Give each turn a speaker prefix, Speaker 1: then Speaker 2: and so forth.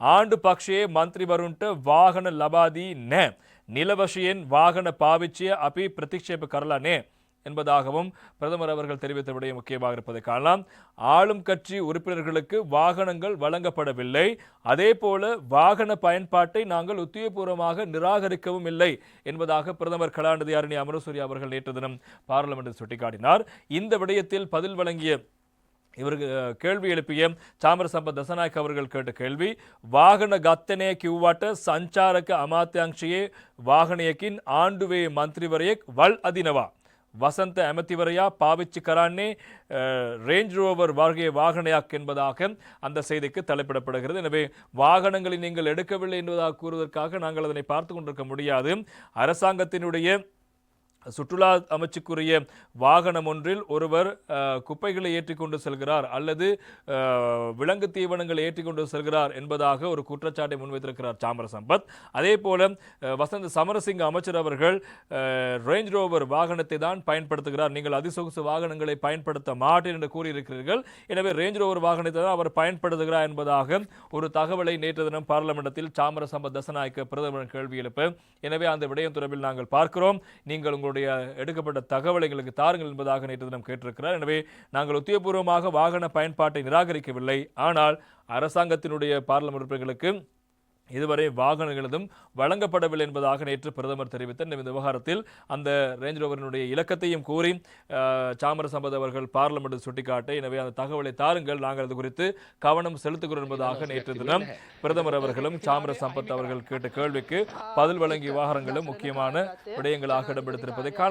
Speaker 1: ආණ්ඩු පක්ෂයේ මන්ත්‍රීවරුන්ට வாகன லபாதி නෑ. நிலவஷியின் வாகன பாவிச்சியை அபி பிரதிஷேப கரலானே என்பதாகவும் பிரதமர் அவர்கள் தெரிவித்த விடயம் முக்கியமாக இருப்பதை காணலாம். ஆளும் கட்சி உறுப்பினர்களுக்கு வாகனங்கள் வழங்கப்படவில்லை. அதே போல வாகன பயன்பாட்டை நாங்கள் உத்தியபூர்வமாக நிராகரிக்கவும் இல்லை என்பதாக பிரதமர் கலாநிதி அருணி அமரசூரி அவர்கள் நேற்று தினம் பாராளுமன்றத்தில் சுட்டிக்காட்டினார். இந்த விடயத்தில் பதில் வழங்கிய இவருக்கு கேள்வி எழுப்பிய சாமரசம்ப தசநாயக் அவர்கள் கேட்ட கேள்வி வாகன ಗತ್ತನೆ ಕಿವ್ವಾಟ ಸಂಚಾರಕ ಅಮಾತ್ಯಾಂಕ್ಷೆಯೇ ವಾಹನಯಕಿನ್ ಆಂಡುವೆ ಮಂತ್ರಿವರಯಕ್ ವಳ್ ಅದಿನವ ವಸಂತ ಅಮತಿವರಯ ಪಾವಿಚ್ಚಿ ಕರಾಣ್ಣೆ ரேஞ்ச் ரோவர் வாழ்கை வாகனயாக் என்பதாக அந்த செய்திக்கு தலைப்பிடப்படுகிறது. எனவே வாகனங்களை நீங்கள் எடுக்கவில்லை என்பதாக கூறுவதற்காக நாங்கள் அதனை பார்த்து கொண்டிருக்க முடியாது. அரசாங்கத்தினுடைய சுற்றுலா அமைச்சுக்குரிய வாகனம் ஒன்றில் ஒருவர் குப்பைகளை ஏற்றிக்கொண்டு செல்கிறார் அல்லது விலங்கு தீவனங்களை ஏற்றிக்கொண்டு செல்கிறார் என்பதாக ஒரு குற்றச்சாட்டை முன்வைத்திருக்கிறார் சாமர சம்பத். அதே போல வசந்த் சமரசிங்க அமைச்சர் அவர்கள் ரேஞ்ச் ரோவர் வாகனத்தை தான் பயன்படுத்துகிறார். நீங்கள் அதிசொகுசு வாகனங்களை பயன்படுத்த மாட்டேன் என்று கூறியிருக்கிறீர்கள். எனவே ரேஞ்ச் ரோவர் வாகனத்தை தான் அவர் பயன்படுத்துகிறார் என்பதாக ஒரு தகவலை நேற்று தினம் பாராளுமன்றத்தில் சாமர சம்பத் தசநாயக்க பிரதமர் கேள்வி எழுப்ப. எனவே அந்த விடயம் தொடர்பில் நாங்கள் பார்க்கிறோம். நீங்கள் உங்கள் உங்களுடைய எடுக்கப்பட்ட தகவலை எங்களுக்கு தாருங்கள் என்பதாக நேற்று தினம் கேட்டிருக்கிறார். எனவே நாங்கள் உத்தியபூர்வமாக வாகன பயன்பாட்டை நிராகரிக்கவில்லை. ஆனால் அரசாங்கத்தினுடைய பார்லமெண்ட் உறுப்பினர்களுக்கு இதுவரை வாகனங்களதும் வழங்கப்படவில்லை என்பதாக நேற்று பிரதமர் தெரிவித்த இந்த விவகாரத்தில் அந்த ரேஞ்ச் ரோவரினுடைய இலக்கத்தையும் கூறி சாமர சம்பத் அவர்கள் பார்லமெண்ட் சுட்டிக்காட்ட எனவே அந்த தகவலை தாருங்கள். நாங்கள் அது குறித்து கவனம் செலுத்துகிறோம் என்பதாக நேற்று தினம் பிரதமர் அவர்களும் சாமர சம்பத் அவர்கள் கேட்ட கேள்விக்கு பதில் வழங்கிய விவகாரங்களும் முக்கியமான விடயங்களாக இடம்பெடுத்திருப்பதை காணலாம்.